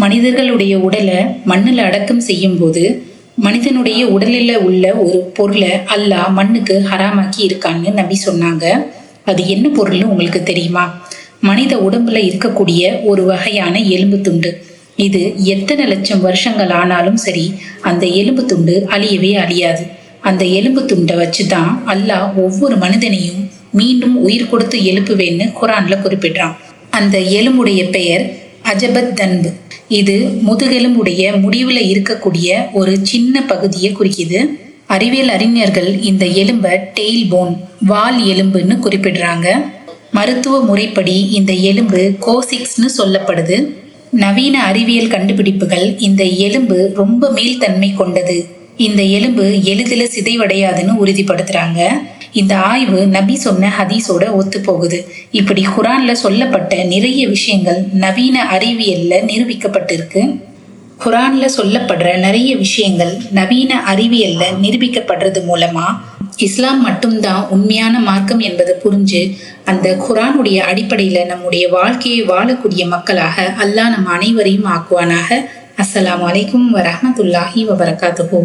மனிதர்களுடைய உடலை மண்ணில் அடக்கம் செய்யும் போது மனிதனுடைய உடலில் உள்ள ஒரு பொருளை அல்லாஹ் மண்ணுக்கு ஹராமாக்கி இருக்கான்னு நம்பி சொன்னாங்க. அது என்ன பொருள்னு உங்களுக்கு தெரியுமா? மனித உடம்புல இருக்கக்கூடிய ஒரு வகையான எலும்பு துண்டு. இது எத்தனை லட்சம் வருஷங்கள் ஆனாலும் சரி அந்த எலும்பு துண்டு அழியவே அழியாது. அந்த எலும்பு துண்டை வச்சு தான் அல்லாஹ் ஒவ்வொரு மனிதனையும் மீண்டும் உயிர் கொடுத்து எழுப்புவேன்னு குரான்ல குறிப்பிடுறான். அந்த எலும்புடைய பெயர் அஜபத் தன்பு. இது முதுகெலும்புடைய முடிவில் இருக்கக்கூடிய ஒரு சின்ன பகுதியை குறிக்கிது. அறிவியல் அறிஞர்கள் இந்த எலும்பை டெய்ல் போன் வால் எலும்புன்னு குறிப்பிடுறாங்க. மருத்துவ முறைப்படி இந்த எலும்பு கோசிக்ஸ்னு சொல்லப்படுது. நவீன அறிவியல் கண்டுபிடிப்புகள் இந்த எலும்பு ரொம்ப மீள்தன்மை கொண்டது. இந்த எலும்பு எளிதில் சிதைவடையாதுன்னு உறுதிப்படுத்துறாங்க. இந்த ஆய்வு நபி சொன்ன ஹதீஸோட ஒத்து போகுது இப்படி குரான்ல சொல்லப்பட்ட நிறைய விஷயங்கள் நவீன அறிவியல்ல நிரூபிக்கப்பட்டிருக்கு. குரான்ல சொல்லப்படுற நிறைய விஷயங்கள் நவீன அறிவியல்ல நிரூபிக்கப்படுறது மூலமா இஸ்லாம் மட்டும்தான் உண்மையான மார்க்கம் என்பதை புரிஞ்சு அந்த குரானுடைய அடிப்படையில நம்முடைய வாழ்க்கையை வாழக்கூடிய மக்களாக அல்லாஹ் நம் அனைவரையும் ஆக்குவானாக. அஸ்லாம் அலைக்கும் வரமத்துல்லாஹி வபரகாத்துஹு.